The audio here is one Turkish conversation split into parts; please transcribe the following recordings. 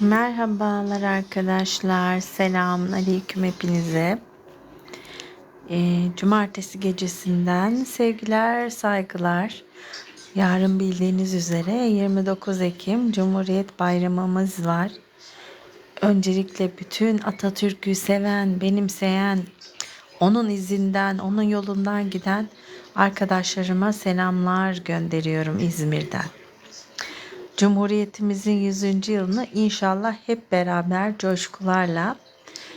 Merhabalar arkadaşlar. Selamun aleyküm hepinize. Ee, cumartesi gecesinden sevgiler, saygılar. Yarın bildiğiniz üzere 29 Ekim Cumhuriyet Bayramımız var. Öncelikle bütün Atatürk'ü seven, benimseyen, onun izinden, onun yolundan giden arkadaşlarıma selamlar gönderiyorum İzmir'den. Cumhuriyetimizin 100. yılını inşallah hep beraber coşkularla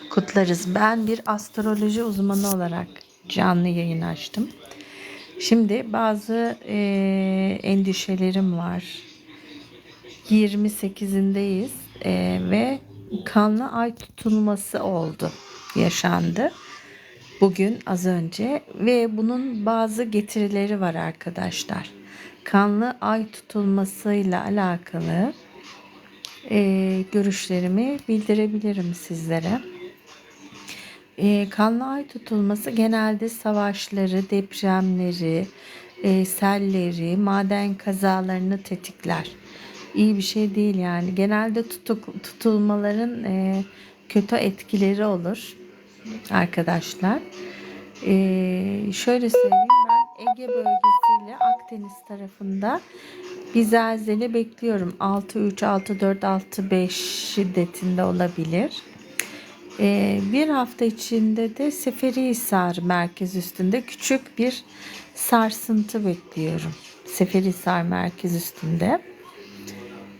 kutlarız. Ben bir astroloji uzmanı olarak canlı yayın açtım. Şimdi bazı e, endişelerim var. 28'indeyiz e, ve kanlı ay tutulması oldu, yaşandı. Bugün az önce ve bunun bazı getirileri var arkadaşlar kanlı ay tutulmasıyla alakalı e, görüşlerimi bildirebilirim sizlere. E, kanlı ay tutulması genelde savaşları, depremleri, e, selleri, maden kazalarını tetikler. İyi bir şey değil yani. Genelde tutuk, tutulmaların e, kötü etkileri olur arkadaşlar. E, şöyle söyleyeyim Ege bölgesiyle Akdeniz tarafında bir zelzele bekliyorum. 6-3, 6-4, 6-5 şiddetinde olabilir. Ee, bir hafta içinde de Seferihisar merkez üstünde küçük bir sarsıntı bekliyorum. Seferihisar merkez üstünde.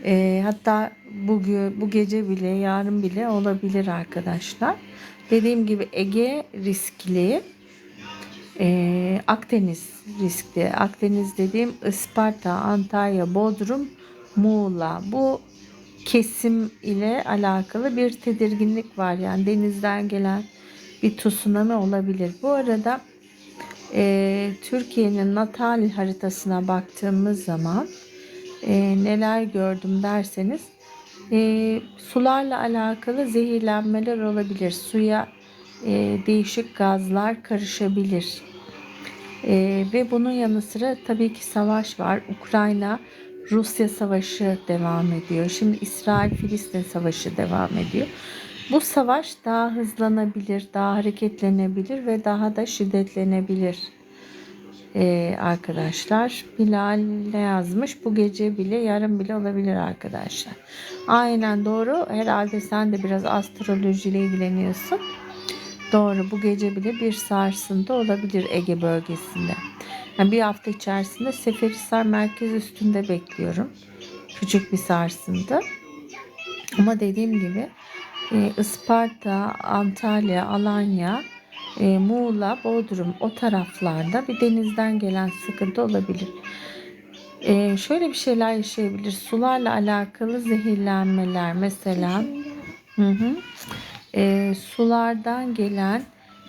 Ee, hatta bugün, bu gece bile yarın bile olabilir arkadaşlar. Dediğim gibi Ege riskli. Akdeniz riskli. Akdeniz dediğim Isparta, Antalya, Bodrum, Muğla. Bu kesim ile alakalı bir tedirginlik var. Yani denizden gelen bir tsunami olabilir. Bu arada e, Türkiye'nin natal haritasına baktığımız zaman e, neler gördüm derseniz e, sularla alakalı zehirlenmeler olabilir. Suya e, değişik gazlar karışabilir. E, ve bunun yanı sıra tabii ki savaş var. Ukrayna Rusya savaşı devam ediyor. Şimdi İsrail Filistin savaşı devam ediyor. Bu savaş daha hızlanabilir, daha hareketlenebilir ve daha da şiddetlenebilir. Ee, arkadaşlar Bilal ne yazmış? Bu gece bile yarın bile olabilir arkadaşlar. Aynen doğru. Herhalde sen de biraz astrolojiyle ilgileniyorsun. Doğru bu gece bile bir sarsıntı olabilir Ege bölgesinde. Yani bir hafta içerisinde Seferihisar merkez üstünde bekliyorum. Küçük bir sarsıntı. Ama dediğim gibi e, Isparta, Antalya, Alanya, e, Muğla, Bodrum o taraflarda bir denizden gelen sıkıntı olabilir. E, şöyle bir şeyler yaşayabilir. Sularla alakalı zehirlenmeler mesela. Hı hı e, sulardan gelen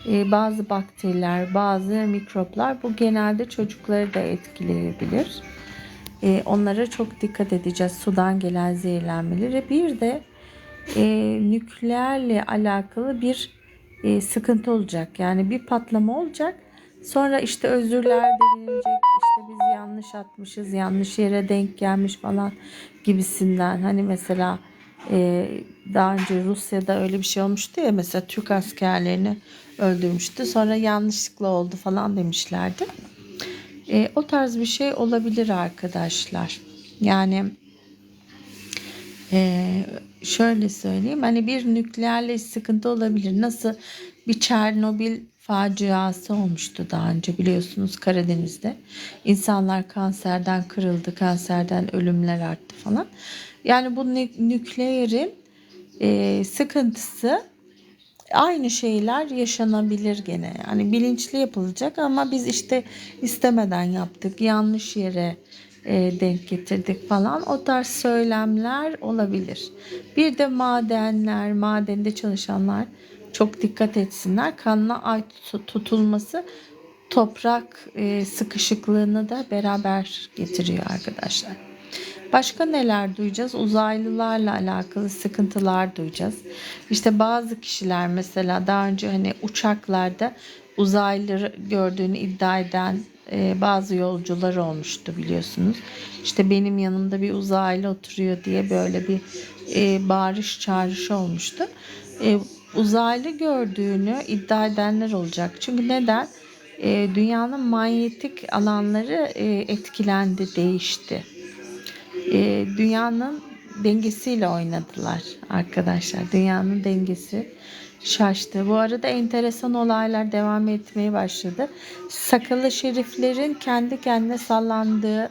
e, bazı bakteriler, bazı mikroplar bu genelde çocukları da etkileyebilir. E, onlara çok dikkat edeceğiz sudan gelen zehirlenmeleri. Bir de e, nükleerle alakalı bir e, sıkıntı olacak. Yani bir patlama olacak. Sonra işte özürler dililecek. İşte biz yanlış atmışız, yanlış yere denk gelmiş falan gibisinden. Hani mesela ee, daha önce Rusya'da öyle bir şey olmuştu ya mesela Türk askerlerini öldürmüştü. Sonra yanlışlıkla oldu falan demişlerdi. E, o tarz bir şey olabilir arkadaşlar. Yani e, şöyle söyleyeyim hani bir nükleerle sıkıntı olabilir. Nasıl bir Çernobil faciası olmuştu daha önce biliyorsunuz Karadeniz'de. İnsanlar kanserden kırıldı, kanserden ölümler arttı falan. Yani bu nükleerin e, sıkıntısı aynı şeyler yaşanabilir gene. Yani bilinçli yapılacak ama biz işte istemeden yaptık. Yanlış yere e, denk getirdik falan. O tarz söylemler olabilir. Bir de madenler, madende çalışanlar çok dikkat etsinler. Kanına ait tutulması toprak e, sıkışıklığını da beraber getiriyor arkadaşlar. Başka neler duyacağız? Uzaylılarla alakalı sıkıntılar duyacağız. İşte bazı kişiler mesela daha önce hani uçaklarda uzaylıları gördüğünü iddia eden e, bazı yolcular olmuştu biliyorsunuz. İşte benim yanımda bir uzaylı oturuyor diye böyle bir e, bağırış çağrış olmuştu. E, uzaylı gördüğünü iddia edenler olacak. Çünkü neden? Dünyanın manyetik alanları etkilendi, değişti. E, dünyanın dengesiyle oynadılar arkadaşlar. Dünyanın dengesi şaştı. Bu arada enteresan olaylar devam etmeye başladı. Sakalı şeriflerin kendi kendine sallandığı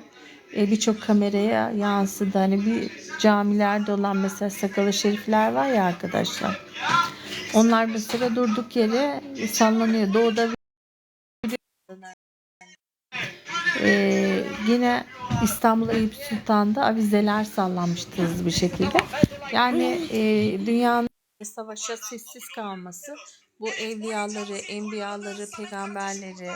e, birçok kameraya yansıdı. Hani bir camilerde olan mesela sakalı şerifler var ya arkadaşlar. Onlar mesela durduk yere sallanıyor. Doğuda ee, yine İstanbul Eyüp Sultan'da avizeler sallanmıştı hızlı bir şekilde. Yani e, dünyanın savaşa sessiz kalması bu evliyaları, enbiyaları, peygamberleri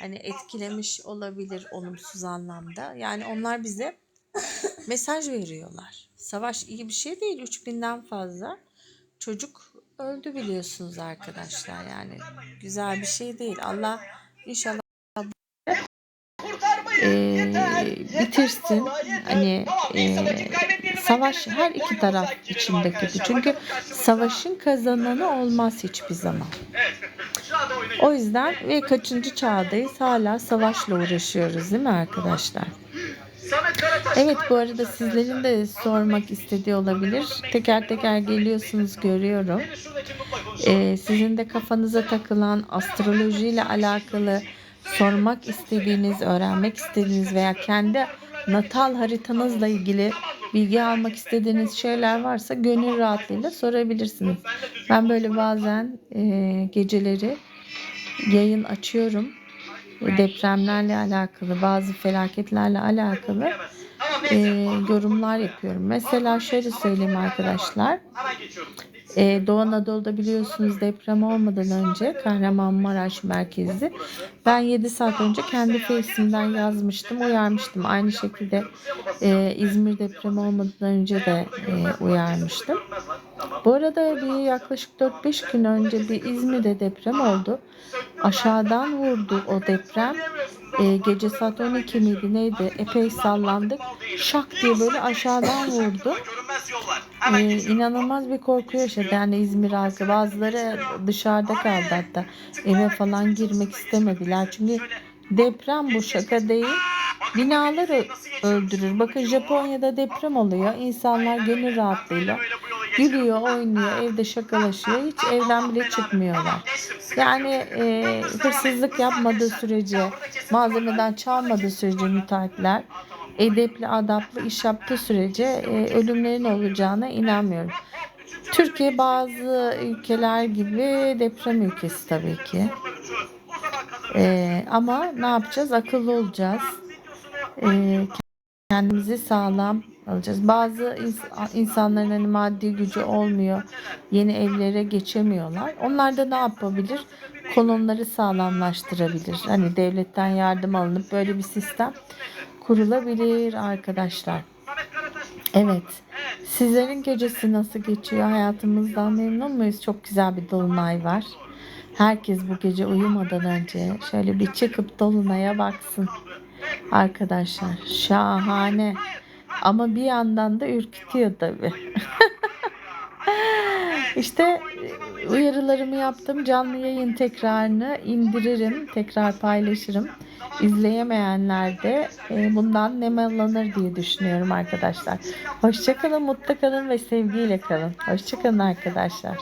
hani etkilemiş olabilir olumsuz anlamda. Yani onlar bize mesaj veriyorlar. Savaş iyi bir şey değil. 3000'den fazla çocuk öldü biliyorsunuz arkadaşlar. Yani güzel bir şey değil. Allah inşallah e, bitirsin. Hani e, savaş her iki taraf içinde kötü. Çünkü savaşın kazananı olmaz hiçbir zaman. O yüzden ve kaçıncı çağdayız hala savaşla uğraşıyoruz değil mi arkadaşlar? Evet bu arada sizlerin de sormak istediği olabilir. Teker teker geliyorsunuz görüyorum. Ee, sizin de kafanıza takılan astrolojiyle alakalı sormak istediğiniz, öğrenmek istediğiniz veya kendi natal haritanızla ilgili bilgi almak istediğiniz şeyler varsa gönül rahatlığıyla sorabilirsiniz. Ben böyle bazen e, geceleri yayın açıyorum. Depremlerle alakalı, bazı felaketlerle alakalı e, yorumlar yapıyorum. Mesela şöyle söyleyeyim arkadaşlar. E, Doğu Anadolu'da biliyorsunuz deprem olmadan önce Kahramanmaraş merkezi. Ben 7 saat önce kendi face'imden yazmıştım, uyarmıştım. Aynı şekilde e, İzmir depremi olmadan önce de e, uyarmıştım. Bu arada bir yaklaşık 4-5 gün önce bir İzmir'de deprem oldu. Aşağıdan vurdu o deprem. E, gece saat 12 miydi neydi? Epey sallandık. Şak diye böyle aşağıdan vurdu. E, inanılmaz bir korku yaşadı. Yani İzmir halkı. Bazıları dışarıda kaldı hatta. Eve falan girmek istemediler. Çünkü deprem bu şaka değil. Binalar öldürür. Bakın Japonya'da deprem oluyor. İnsanlar gönül rahatlığıyla gülüyor, oynuyor, evde şakalaşıyor. Hiç evden bile çıkmıyorlar. Yani e, hırsızlık yapmadığı sürece, malzemeden çalmadığı sürece müteahhitler edepli, adaplı iş yaptığı sürece e, ölümlerin olacağına inanmıyorum. Türkiye bazı ülkeler gibi deprem ülkesi tabii ki. E, ama ne yapacağız? Akıllı olacağız. E, kendimizi sağlam alacağız. Bazı ins- insanların hani maddi gücü olmuyor. Yeni evlere geçemiyorlar. Onlar da ne yapabilir? Konumları sağlamlaştırabilir. Hani devletten yardım alınıp böyle bir sistem kurulabilir arkadaşlar. Evet. Sizlerin gecesi nasıl geçiyor? Hayatımızdan memnun muyuz? Çok güzel bir dolunay var. Herkes bu gece uyumadan önce şöyle bir çıkıp dolunaya baksın. Arkadaşlar şahane. Ama bir yandan da ürkütüyor tabii. işte uyarılarımı yaptım. Canlı yayın tekrarını indiririm. Tekrar paylaşırım. İzleyemeyenler de e, bundan nemalanır diye düşünüyorum arkadaşlar. Hoşçakalın, mutlu kalın ve sevgiyle kalın. Hoşçakalın arkadaşlar.